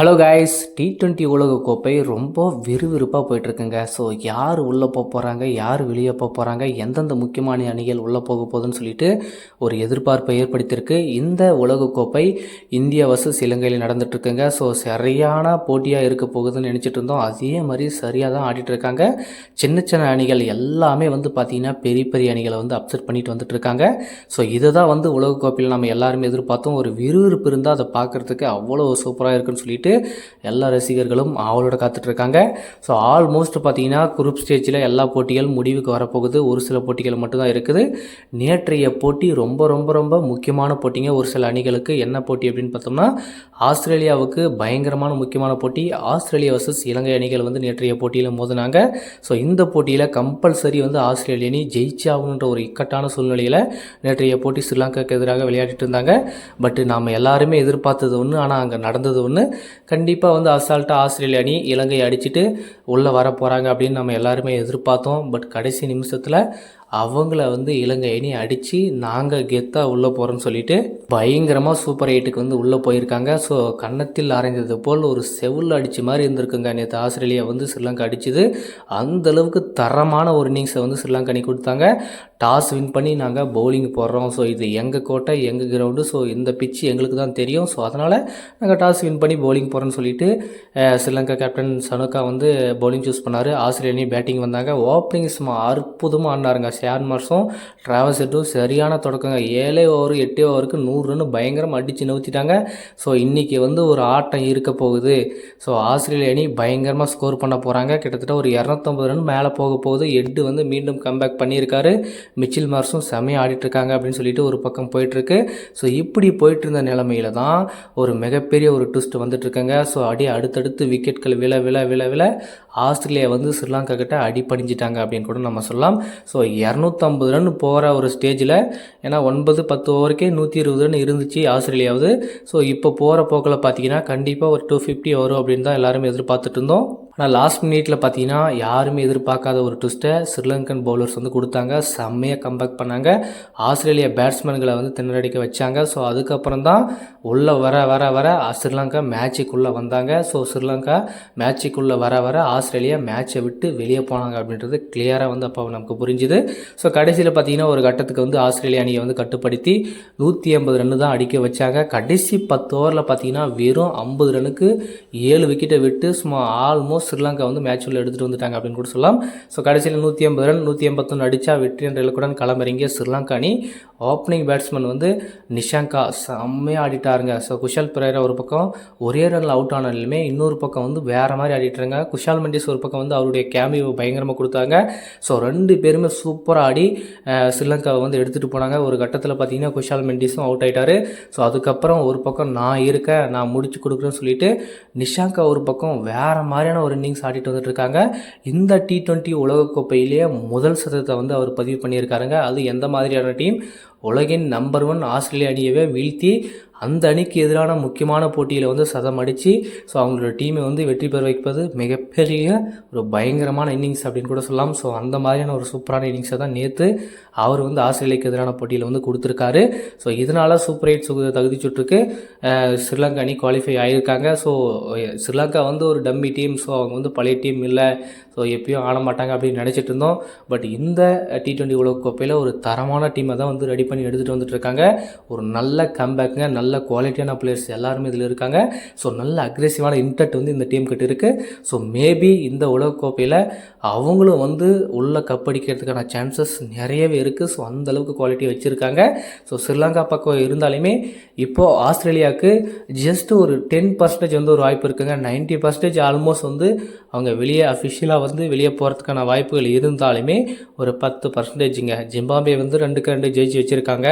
Hello guys T twenty உலகக்கோப்பை ரொம்ப விறுவிறுப்பாக போயிட்டுருக்குங்க. ஸோ யார் உள்ளே போக போகிறாங்க யார் வெளியே போக போகிறாங்க எந்தெந்த முக்கியமான அணிகள் உள்ளே போக போகுதுன்னு சொல்லிட்டு ஒரு எதிர்பார்ப்பை ஏற்படுத்தியிருக்கு. இந்த உலகக்கோப்பை இந்தியா வர்சஸ் இலங்கையில் நடந்துட்டுருக்குங்க. ஸோ சரியான போட்டியாக இருக்க போகுதுன்னு நினச்சிட்டு இருந்தோம் அதே மாதிரி சரியாக தான் ஆடிட்டுருக்காங்க. சின்ன சின்ன அணிகள் எல்லாமே வந்து பார்த்திங்கன்னா பெரிய பெரிய அணிகளை வந்து அப்செட் பண்ணிட்டு வந்துட்டுருக்காங்க. ஸோ இதை தான் வந்து உலகக்கோப்பையில் நம்ம எல்லாருமே எதிர்பார்த்தோம். ஒரு விறுவிறுப்பு இருந்தால் அதை பார்க்குறதுக்கு அவ்வளோ சூப்பராக இருக்குன்னு சொல்லிட்டு எல்லா ரசிகர்களும் அவளோட காத்துட்ருக்காங்க. ஸோ ஆல்மோஸ்ட் பார்த்தீங்கன்னா குரூப் ஸ்டேஜில் எல்லா போட்டிகள் முடிவுக்கு வரப்போகுது. ஒரு சில போட்டிகள் மட்டும்தான் இருக்குது. நேற்றைய போட்டி ரொம்ப ரொம்ப ரொம்ப முக்கியமான போட்டிங்க. ஒரு சில அணிகளுக்கு என்ன போட்டி அப்படின்னு பார்த்தோம்னா ஆஸ்திரேலியாவுக்கு பயங்கரமான முக்கியமான போட்டி. ஆஸ்திரேலியா வர்சஸ் இலங்கை அணிகள் வந்து நேற்றைய போட்டியில் மோதினாங்க. ஸோ இந்த போட்டியில் கம்பல்சரி வந்து ஆஸ்திரேலிய அணி ஜெயிச்சாகணுன்ற ஒரு இக்கட்டான சூழ்நிலையில் நேற்றைய போட்டி ஸ்ரீலங்காவுக்கு எதிராக விளையாடிட்டு இருந்தாங்க. பட் நாம் எல்லாருமே எதிர்பார்த்தது ஒன்று ஆனால் அங்கே நடந்தது ஒன்று கண்டிப்பாக வந்து அசால்ட்டாக ஆஸ்திரேலிய அணி இலங்கையை அடிச்சுட்டு உள்ளே வர போகிறாங்க அப்படின்னு நம்ம எல்லாருமே எதிர்பார்த்தோம். பட் கடைசி நிமிஷத்தில் அவங்கள வந்து இலங்கை அணி அடித்து நாங்கள் கெத்தாக உள்ளே போகிறோன்னு சொல்லிட்டு பயங்கரமாக சூப்பர் எயிட்டுக்கு வந்து உள்ளே போயிருக்காங்க. ஸோ கன்னத்தில் அரைந்தது போல் ஒரு செவில் அடித்த மாதிரி இருந்திருக்குங்க. நேற்று ஆஸ்திரேலியா வந்து ஸ்ரீலங்கா அடிச்சுது. அந்த அளவுக்கு தரமான ஒரு இன்னிங்ஸை வந்து ஸ்ரீலங்கா அணி கொடுத்தாங்க. டாஸ் வின் பண்ணி நாங்கள் பவுலிங் போடுறோம். ஸோ இது எங்கள் கோட்டை எங்கள் கிரவுண்டு ஸோ இந்த பிச்சு எங்களுக்கு தான் தெரியும். ஸோ அதனால் நாங்கள் டாஸ் வின் பண்ணி பவுலிங் போகிறோன்னு சொல்லிட்டு ஸ்ரீலங்கா கேப்டன் சனுக்கா வந்து பவுலிங் சூஸ் பண்ணார். ஆஸ்திரேலியா அணி பேட்டிங் வந்தாங்க. ஓப்பனிங் சும்மா அற்புதமாக ஆடினாருங்க. ஷேர் மார்ஸும் ட்ராவல் செட்டும் சரியான தொடக்கங்க. ஏழே ஓவர் எட்டே ஓவருக்கு நூறு ரன் பயங்கரமாக அடித்து நவுத்திட்டாங்க ஸோ இன்றைக்கி வந்து ஒரு ஆட்டம் இருக்க போகுது. ஸோ ஆஸ்திரேலிய அணி பயங்கரமாக ஸ்கோர் பண்ண போகிறாங்க கிட்டத்தட்ட ஒரு இரநூத்தம்பது ரன் மேலே போக போகுது. எட்டு வந்து மீண்டும் கம்பேக் பண்ணியிருக்காரு. மிச்சில் மார்ஸும் செமையாக ஆடிட்டுருக்காங்க அப்படின்னு சொல்லிட்டு ஒரு பக்கம் போயிட்டுருக்கு. ஸோ இப்படி போயிட்டு இருந்த நிலமையில தான் ஒரு மிகப்பெரிய ஒரு ட்விஸ்ட் வந்துட்டுருக்காங்க. ஸோ அடி அடுத்தடுத்து விக்கெட்கள் விழ விழ விழ விழ ஆஸ்திரேலியா வந்து ஸ்ரீலங்கா கிட்ட அடிப்பணிஞ்சிட்டாங்க அப்படின்னு கூட நம்ம சொல்லலாம். ஸோ இரநூத்தம்பது ரன் போகிற ஒரு ஸ்டேஜில் ஏன்னா ஒன்பது பத்து ஓவருக்கே நூற்றி இருபது ரன் இருந்துச்சு ஆஸ்திரேலியாவது. ஸோ இப்போ போகிற போக்கில் பார்த்தீங்கன்னா கண்டிப்பாக ஒரு டூ ஃபிஃப்டி வரும் அப்படின்னு தான் எல்லாருமே எதிர்பார்த்துட்டு இருந்தோம். ஆனால் லாஸ்ட் மினிட்ல பார்த்தீங்கன்னா யாருமே எதிர்பார்க்காத ஒரு ட்விஸ்ட்டை ஸ்ரீலங்கன் பவுலர்ஸ் வந்து கொடுத்தாங்க. செம்மையாக கம்பேக் பண்ணாங்க. ஆஸ்திரேலியா பேட்ஸ்மேன்களை வந்து திணறடிக்க வச்சாங்க. ஸோ அதுக்கப்புறம் தான் உள்ளே வர வர வர ஸ்ரீலங்கா மேட்சுக்குள்ளே வந்தாங்க. ஸோ ஸ்ரீலங்கா மேட்சுக்குள்ளே வர வர ஆஸ்திரேலியா மேட்சை விட்டு வெளியே போனாங்க அப்படின்றது கிளியராக வந்து அப்போ நமக்கு புரிஞ்சுது. ஸோ கடைசியில் பார்த்தீங்கன்னா ஒரு கட்டத்துக்கு வந்து ஆஸ்திரேலியா அணியை வந்து கட்டுப்படுத்தி நூற்றி ஐம்பது ரன்னு தான் அடிக்க வச்சாங்க. கடைசி பத்து ஓவரில் பார்த்தீங்கன்னா வெறும் ஐம்பது ரன்னுக்கு ஏழு விக்கெட்டை விட்டு சும்மா ஆல்மோஸ்ட் ஸ்ரீலங்கா வந்து மேட்ச் உள்ள எடுத்துகிட்டு வந்துட்டாங்க அப்படின்னு கூட சொல்லலாம். ஸோ கடைசியில் நூற்றி ஐம்பது ரன் நூற்றி எண்பத்தொன்று அடித்தா வெற்றி என்ற இலக்குடன் களமிறங்கிய ஸ்ரீலங்கா அணி ஓப்பனிங் பேட்ஸ்மேன் வந்து நிஷாங்கா செம்மையாக ஆடிட்டாருங்க. ஸோ குஷால் பிரேரா ஒரு பக்கம் ஒரே ரனில் அவுட் ஆனாலுமே இன்னொரு பக்கம் வந்து வேறு மாதிரி ஆடிட்டுருங்க. குஷால் மெண்டிஸ் ஒரு பக்கம் வந்து அவருடைய கேமியோ பயங்கரமாக கொடுத்தாங்க. ஸோ ரெண்டு பேருமே சூப்பராக ஆடி ஸ்ரீலங்காவை வந்து எடுத்துகிட்டு போனாங்க. ஒரு கட்டத்தில் பார்த்தீங்கன்னா குஷால் மெண்டிஸும் அவுட் ஆகிட்டாரு ஸோ அதுக்கப்புறம் ஒரு பக்கம் நான் இருக்கேன் நான் முடிச்சு கொடுக்குறேன்னு சொல்லிட்டு நிஷாங்கா ஒரு பக்கம் வேறு மாதிரியான ஒரு இன்னிங்ஸ் ஆடிட்டு வந்துட்டுருக்காங்க. இந்த டி டுவெண்ட்டி உலகக்கோப்பையிலேயே முதல் சதத்தை வந்து அவர் பதிவு பண்ணியிருக்காருங்க. அது எந்த மாதிரியான டீம்? உலகின் நம்பர் ஒன் ஆஸ்திரேலிய அணியவே வீழ்த்தி அந்த அணிக்கு எதிரான முக்கியமான போட்டியில் வந்து சதம் அடித்து ஸோ அவங்களோட டீமை வந்து வெற்றி பெற வைப்பது மிகப்பெரிய ஒரு பயங்கரமான இன்னிங்ஸ் அப்படின்னு கூட சொல்லலாம். ஸோ அந்த மாதிரியான ஒரு சூப்பரான இன்னிங்ஸை தான் நேற்று அவர் வந்து ஆஸ்திரேலியாவுக்கு எதிரான போட்டியில் வந்து கொடுத்துருக்காரு. ஸோ இதனால் சூப்பர் எயிட் சுகு தகுதி சுற்றுக்கு ஸ்ரீலங்கா அணி குவாலிஃபை ஆகியிருக்காங்க ஸோ ஸ்ரீலங்கா வந்து ஒரு டம்மி டீம் ஸோ அவங்க வந்து பழைய டீம் இல்லை. ஸோ எப்பயும் ஆட மாட்டாங்க அப்படின்னு நினச்சிட்டு இருந்தோம். பட் இந்த டி டுவெண்ட்டி உலகக்கோப்பையில் ஒரு தரமான டீமை தான் வந்து ரெடி பண்ணி எடுத்துகிட்டு வந்துட்டு இருக்காங்க. ஒரு நல்ல கம்பேக்குங்க நல்ல நல்ல குவாலிட்டியான பிளேயர்ஸ் எல்லாருமே இதில் இருக்காங்க. ஸோ நல்ல அக்ரெசிவான இன்டெக்ட் வந்து இந்த டீம் கிட்ட இருக்குது ஸோ மேபி இந்த உலகக்கோப்பையில் அவங்களும் வந்து உள்ள கப்படிக்கிறதுக்கான சான்சஸ் நிறையவே இருக்குது ஸோ அந்த அளவுக்கு குவாலிட்டி வச்சுருக்காங்க. ஸோ ஸ்ரீலங்கா பக்கம் இருந்தாலுமே இப்போது ஆஸ்திரேலியாவுக்கு ஜஸ்ட் ஒரு டென் பர்சன்டேஜ் வந்து ஒரு வாய்ப்பு இருக்குங்க. 90% பர்சன்டேஜ் ஆல்மோஸ்ட் வந்து அவங்க வெளியே அஃபிஷியலாக வந்து வெளியே போகிறதுக்கான வாய்ப்புகள் இருந்தாலுமே ஒரு பத்து பர்சன்டேஜுங்க ஜிம்பாபே வந்து ரெண்டுக்கு ரெண்டு ஜெயிச்சு வச்சுருக்காங்க.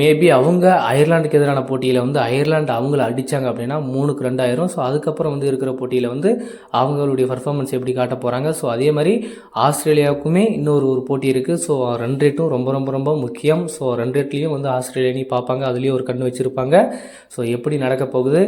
மேபி அவங்க அயர்லாண்டுக்கு எதிரான போட்டியில் வந்து அயர்லாண்டு அவங்கள அடித்தாங்க அப்படின்னா மூணுக்கு ரெண்டாயிரம். ஸோ அதுக்கப்புறம் வந்து இருக்கிற போட்டியில் வந்து அவங்களுடைய பர்ஃபார்மன்ஸ் எப்படி காட்ட போகிறாங்க ஸோ அதே மாதிரி ஆஸ்திரேலியாவுக்குமே இன்னொரு ஒரு போட்டி இருக்குது ஸோ ரன் ரேட்டும் ரொம்ப ரொம்ப ரொம்ப முக்கியம். ஸோ ரன் ரேட்லேயும் வந்து ஆஸ்திரேலியா நீ பார்ப்பாங்க. அதுலேயும் ஒரு கண்ணு வச்சுருப்பாங்க. ஸோ எப்படி நடக்க போகுது?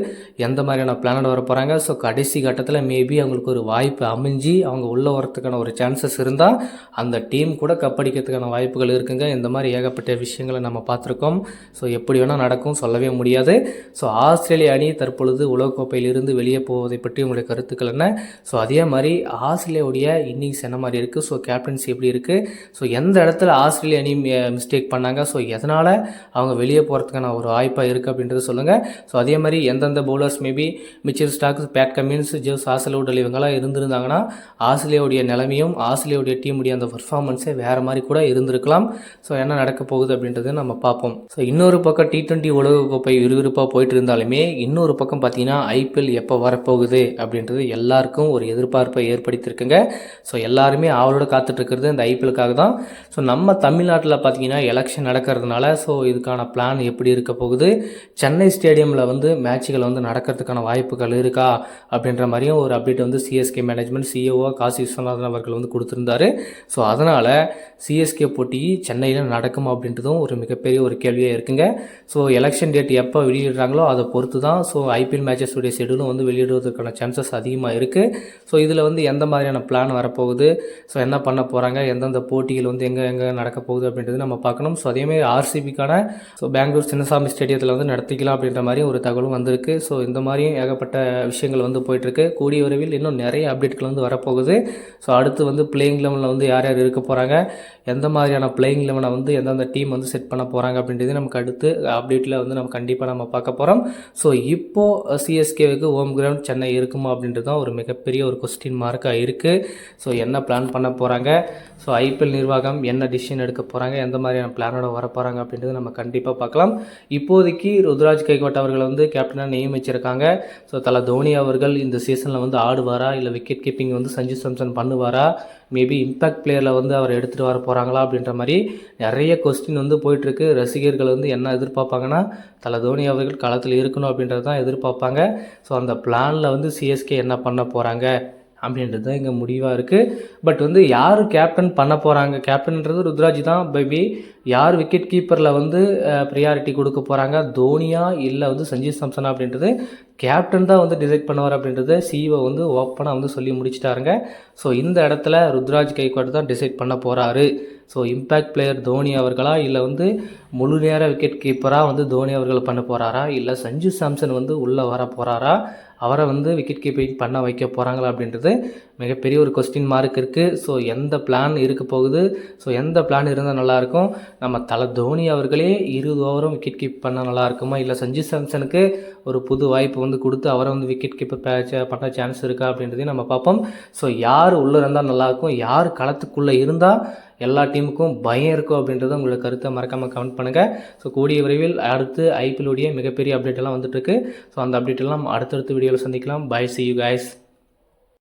எந்த மாதிரியான பிளானட் வர போகிறாங்க ஸோ கடைசி கட்டத்தில் மேபி அவங்களுக்கு ஒரு வாய்ப்பு அமைஞ்சு அவங்க உள்ளே வரத்துக்கான ஒரு சான்சஸ் இருந்தால் அந்த டீம் கூட கப்படிக்கிறதுக்கான வாய்ப்புகள் இருக்குங்க. இந்த மாதிரி ஏகப்பட்ட விஷயங்களை நம்ம பார்த்துருக்கோம். ஸோ எப்படி வேணால் நடக்கும். சொல்லவே முடியாது. முடியாது ஸோ ஆஸ்திரேலிய அணி தற்பொழுது உலகக்கோப்பையிலிருந்து வெளியே போவதை பற்றி உங்களுடைய கருத்துக்கள் என்ன? ஸோ அதே மாதிரி ஆஸ்திரேலியாவுடைய இன்னிங்ஸ் என்ன மாதிரி இருக்குது ஸோ கேப்டன்சி எப்படி இருக்குது ஸோ எந்த இடத்துல ஆஸ்திரேலிய அணி மிஸ்டேக் பண்ணாங்க? ஸோ எதனால் அவங்க வெளியே போகிறதுக்கான ஒரு வாய்ப்பாக இருக்குது அப்படின்றத சொல்லுங்கள் ஸோ அதே மாதிரி எந்தெந்த bowlers maybe Mitchell Starc Pat Cummins Josh ஆசலவுடல் இவங்கெல்லாம் இருந்திருந்தாங்கன்னா ஆஸ்திரேலியாவுடைய நிலைமையும் ஆஸ்திரேலியாவுடைய டீமுடைய அந்த பர்ஃபார்மன்ஸே வேறு மாதிரி கூட இருந்திருக்கலாம். ஸோ என்ன நடக்க போகுது அப்படின்றத நம்ம பார்ப்போம். ஸோ இன்னொரு பக்கம் டி ட்வெண்ட்டி உலகக்கோப்பை விறுவிறுப்பாக போயிட்டு இருந்தாலுமே இன்னொரு பக்கம் பார்த்தீங்கன்னா ஐபிஎல் எப்போ வரப்போகுது அப்படின்றது எல்லாருக்கும் ஒரு எதிர்பார்ப்பை ஏற்படுத்தியிருக்குங்க. ஸோ எல்லாருமே ஆவலோடு காத்துட்ருக்கிறது இந்த ஐபிஎலுக்காக தான். ஸோ நம்ம தமிழ்நாட்டில் பார்த்தீங்கன்னா எலெக்ஷன் நடக்கிறதுனால ஸோ இதுக்கான பிளான் எப்படி இருக்க போகுது? சென்னை ஸ்டேடியமில் வந்து மேட்சுகள் வந்து நடக்கிறதுக்கான வாய்ப்புகள் இருக்கா? அப்படின்ற மாதிரியும் ஒரு அப்டேட் வந்து CSK management COO Kasi Viswanathan அவர்கள் வந்து கொடுத்துருந்தாரு. ஸோ அதனால் சிஎஸ்கே போட்டி சென்னையில் நடக்குமா அப்படின்றதும் ஒரு மிகப்பெரிய ஒரு கேள்வியாக இருக்குங்க. ஸோ எலெக்ஷன் டேட் எப்போ எப்போ வெளியிடுறாங்களோ அதை பொறுத்து தான் ஸோ ஐபிஎல் மேட்சஸுடைய ஷெடியூலும் வந்து வெளியிடுவதற்கான சான்சஸ் அதிகமாக இருக்குது ஸோ இதில் வந்து எந்த மாதிரியான பிளான் வரப்போகுது? ஸோ என்ன பண்ண போகிறாங்க எந்தெந்த போட்டிகள் வந்து எங்கே எங்கே நடக்க போகுது அப்படின்றது நம்ம பார்க்கணும். ஸோ அதேமாதிரி ஆர்சிபிக்கான ஸோ பெங்களூர் சின்னசாமி ஸ்டேடியத்தில் வந்து நடத்திக்கலாம் அப்படின்ற மாதிரி ஒரு தகவலும் வந்திருக்கு. ஸோ இந்த மாதிரியும் ஏகப்பட்ட விஷயங்கள் வந்து போயிட்டுருக்கு. கூடிய விரைவில் இன்னும் நிறைய அப்டேட்கள் வந்து வரப்போகுது. ஸோ அடுத்து வந்து பிளேயிங் லெவனில் வந்து யார் யார் இருக்க போகிறாங்க எந்த மாதிரியான பிளேயிங் லெவனை வந்து எந்தெந்த டீம் வந்து செட் பண்ண போகிறாங்க அப்படின்றது நமக்கு அடுத்து அப்டேட்டில் வந்து நம்ம கண்டிப்பாக நம்ம பார்க்க போகிறோம் ஸோ இப்போது சிஎஸ்கேவுக்கு ஹோம் கிரவுண்ட் சென்னை இருக்குமா அப்படின்றது தான் ஒரு மிகப்பெரிய ஒரு கொஸ்டின் மார்க்காக இருக்குது ஸோ என்ன பிளான் பண்ண போகிறாங்க ஸோ ஐபிஎல் நிர்வாகம் என்ன டிசிஷன் எடுக்க போகிறாங்க எந்த மாதிரியான பிளானோட வர போகிறாங்க அப்படின்றது நம்ம கண்டிப்பாக பார்க்கலாம். இப்போதைக்கு ருத்ராஜ் கைகோட் அவர்களை வந்து கேப்டனாக நியமிச்சிருக்காங்க. ஸோ தலை தோனி அவர்கள் இந்த சீசனில் வந்து ஆடுவாரா? இல்லை விக்கெட் கீப்பிங் வந்து சஞ்சு சாம்சன் பண்ணுவாரா? மேபி இம்பேக்ட் பிளேயரில் வந்து அவர் எடுத்துகிட்டு வர போகிறாங்களா அப்படின்ற மாதிரி நிறைய கொஸ்டின் வந்து போயிட்டுருக்கு ரசிகர்கள் வந்து என்ன எதிர்பார்ப்பாங்கன்னா தலை தோனி அவர்கள் களத்தில் இருக்கணும் அப்படின்றது தான் எதிர்பார்ப்பாங்க. ஸோ அந்த பிளானில் வந்து சிஎஸ்கே என்ன பண்ண போகிறாங்க அப்படின்றது தான் இங்கே முடிவாக இருக்குது பட் வந்து யார் கேப்டன் பண்ண போகிறாங்க கேப்டன்ன்றது ருத்ராஜ் தான். பேபி யார் விக்கெட் கீப்பரில் வந்து ப்ரியாரிட்டி கொடுக்க போகிறாங்க தோனியா இல்லை வந்து சஞ்சீவ் சாம்சனா அப்படின்றது கேப்டன் தான் வந்து டிசைட் பண்ணுவார் அப்படின்றத சிஓ வந்து ஓப்பனாக வந்து சொல்லி முடிச்சிட்டாருங்க. ஸோ இந்த இடத்துல ருத்ராஜ் கைக்வாட் தான் டிசைட் பண்ண போகிறாரு ஸோ இம்பேக்ட் பிளேயர் தோனி அவர்களா? இல்லை வந்து முழு நேர விக்கெட் கீப்பராக வந்து தோனி அவர்கள் பண்ண போகிறாரா இல்லை சஞ்சு சாம்சன் வந்து உள்ளே வர போகிறாரா அவரை வந்து விக்கெட் கீப்பிங் பண்ண வைக்க போகிறாங்களா அப்படின்றது மிகப்பெரிய ஒரு கொஸ்டின் மார்க் இருக்குது ஸோ எந்த பிளான் இருக்க போகுது? ஸோ எந்த பிளான் இருந்தால் நல்லாயிருக்கும் நம்ம தலை தோனி அவர்களே இருபது ஓவரும் விக்கெட் கீப் பண்ணால் நல்லா இருக்குமா? இல்லை சஞ்சு சாம்சனுக்கு ஒரு புது வாய்ப்பு வந்து கொடுத்து அவரை வந்து விக்கெட் கீப்பர் பண்ண சான்ஸ் இருக்கா அப்படின்றதையும் நம்ம பார்ப்போம். ஸோ யார் உள்ளே இருந்தால் நல்லாயிருக்கும் யார் களத்துக்குள்ளே இருந்தால் எல்லா டீமுக்கும் பயம் இருக்கும் அப்படின்றத உங்களோட கருத்தை மறக்காமல் கமெண்ட் பண்ணுங்கள் ஸோ கூடிய விரைவில் அடுத்து ஐபிஎல்லுடைய மிகப்பெரிய அப்டேட் எல்லாம் வந்துட்டுருக்கு ஸோ அந்த அப்டேட் எல்லாம் அடுத்தடுத்த வீடியோவில் சந்திக்கலாம். By C you guys